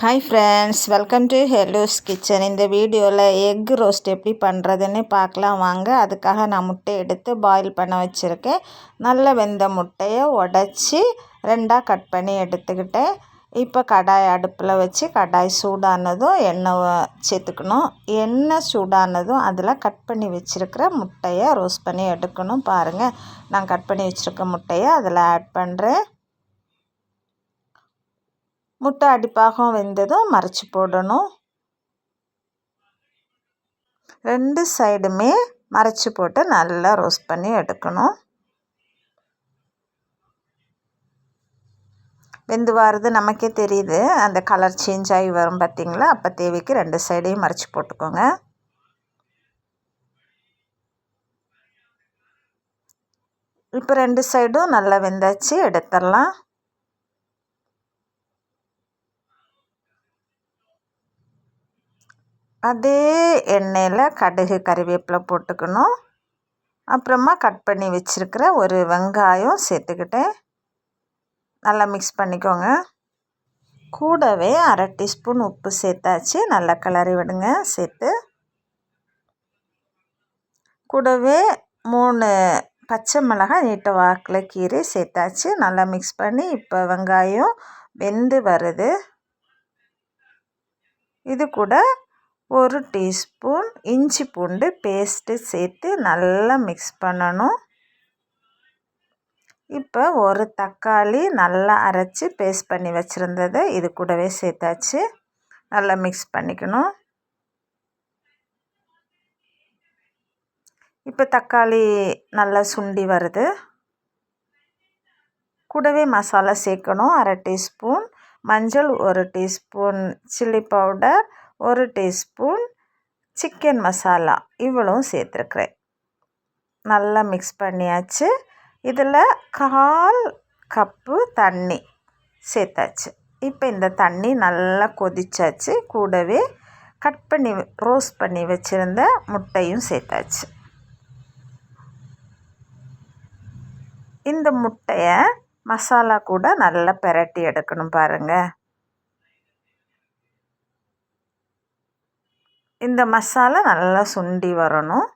Hi friends welcome to Helo's kitchen இந்த வீடியோவில் egg roast எப்படி பண்ணுறதுன்னு பார்க்கலாம் வாங்க. அதுக்காக நான் முட்டை எடுத்து பாயில் பண்ண வச்சுருக்கேன். நல்ல வெந்த முட்டையை உடச்சி ரெண்டாக கட் பண்ணி எடுத்துக்கிட்டேன். இப்போ கடாய் அடுப்பில் வச்சு கடாய் சூடானதும் எண்ணெய் சேர்த்துக்கணும். எண்ணெய் சூடானதும் அதில் கட் பண்ணி வச்சுருக்கிற முட்டையை ரோஸ்ட் பண்ணி எடுக்கணும் பாருங்கள் நான் கட் பண்ணி வச்சுருக்க முட்டையை அதில் ஆட் பண்ணுறேன் முட்டை அடிப்பாகம் வெந்ததும் மறைச்சி போடணும். ரெண்டு சைடுமே மறைச்சி போட்டு நல்லா ரோஸ்ட் பண்ணி எடுக்கணும். வெந்து வாரது நமக்கே தெரியுது. அந்த கலர் சேஞ்ச் ஆகி வரும் பார்த்திங்களா அப்போ தேவைக்கு ரெண்டு சைடையும் மறைச்சி போட்டுக்கோங்க. இப்போ ரெண்டு சைடும் நல்லா வெந்தாச்சு எடுத்துடலாம். அதே எண்ணெயில் கடுகு கறிவேப்பிலை போட்டுக்கணும். அப்புறமா கட் பண்ணி வச்சுருக்கிற ஒரு வெங்காயம் சேர்த்துக்கிட்டேன் நல்லா மிக்ஸ் பண்ணிக்கோங்க. கூடவே அரை டீஸ்பூன் உப்பு சேர்த்தாச்சு. நல்லா கிளறி விடுங்க சேர்த்து. கூடவே மூணு பச்சை மிளகாய் நீட்ட வாக்கில் கீரை சேர்த்தாச்சு. நல்லா மிக்ஸ் பண்ணி இப்போ வெங்காயம் வெந்து வருது. இது கூட ஒரு டீஸ்பூன் இஞ்சி பூண்டு பேஸ்ட்டு சேர்த்து நல்லா மிக்ஸ் பண்ணணும். இப்போ ஒரு தக்காளி நல்லா அரைச்சி பேஸ்ட் பண்ணி வச்சுருந்ததை இது கூடவே சேர்த்தாச்சு. நல்லா மிக்ஸ் பண்ணிக்கணும். இப்போ தக்காளி நல்லா சுண்டி வருது. கூடவே மசாலா சேர்க்கணும். அரை டீஸ்பூன் மஞ்சள் ஒரு டீஸ்பூன் சில்லி பவுடர் ஒரு டீஸ்பூன் சிக்கன் மசாலா இவ்வளவும் சேர்த்துருக்குறேன். நல்லா மிக்ஸ் பண்ணியாச்சு. இதில் கால் கப்பு தண்ணி சேர்த்தாச்சு. இப்போ இந்த தண்ணி நல்லா கொதிச்சாச்சு. கூடவே கட் பண்ணி ரோஸ்ட் பண்ணி வச்சுருந்த முட்டையும் சேர்த்தாச்சு. இந்த முட்டையை மசாலா கூட நல்லா பெரட்டி எடுக்கணும் பாருங்கள் இந்த மசாலா நல்லா சுண்டி வரணும்.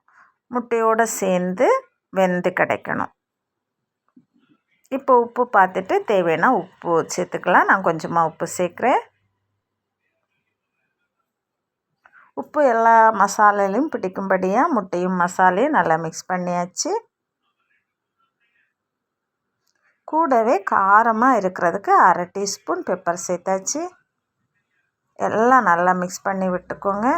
முட்டையோடு சேர்ந்து வெந்து கிடைக்கணும். இப்போ உப்பு பார்த்துட்டு தேவைன்னா உப்பு சேர்த்துக்கலாம். நான் கொஞ்சமாக உப்பு சேர்க்குறேன். உப்பு எல்லா மசாலையிலையும் பிடிக்கும்படியாக முட்டையும் மசாலையும் நல்லா மிக்ஸ் பண்ணியாச்சு. கூடவே காரமாக இருக்கிறதுக்கு அரை டீஸ்பூன் பெப்பர் சேர்த்தாச்சு. எல்லாம் நல்லா மிக்ஸ் பண்ணி விட்டுக்கோங்க.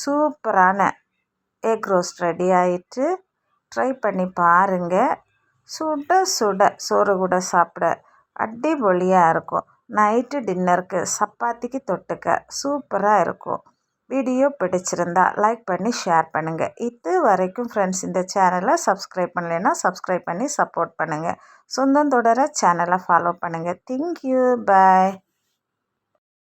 சூப்பரான எக் ரோஸ்ட் ரெடி ஆயிட்டு ட்ரை பண்ணி பாருங்கள் சுட சுட சோறு கூட சாப்பிட அடிபொலியாக இருக்கும். நைட்டு டின்னருக்கு சப்பாத்திக்கு தொட்டுக்க சூப்பராக இருக்கும். வீடியோ பிடிச்சிருந்தா லைக் பண்ணி ஷேர் பண்ணுங்கள் இது வரைக்கும் ஃப்ரெண்ட்ஸ் இந்த சேனலை சப்ஸ்கிரைப் பண்ணலைன்னா சப்ஸ்கிரைப் பண்ணி சப்போர்ட் பண்ணுங்கள் சொந்தம் தொடர சேனலை ஃபாலோ பண்ணுங்கள் தேங்க்யூ பாய்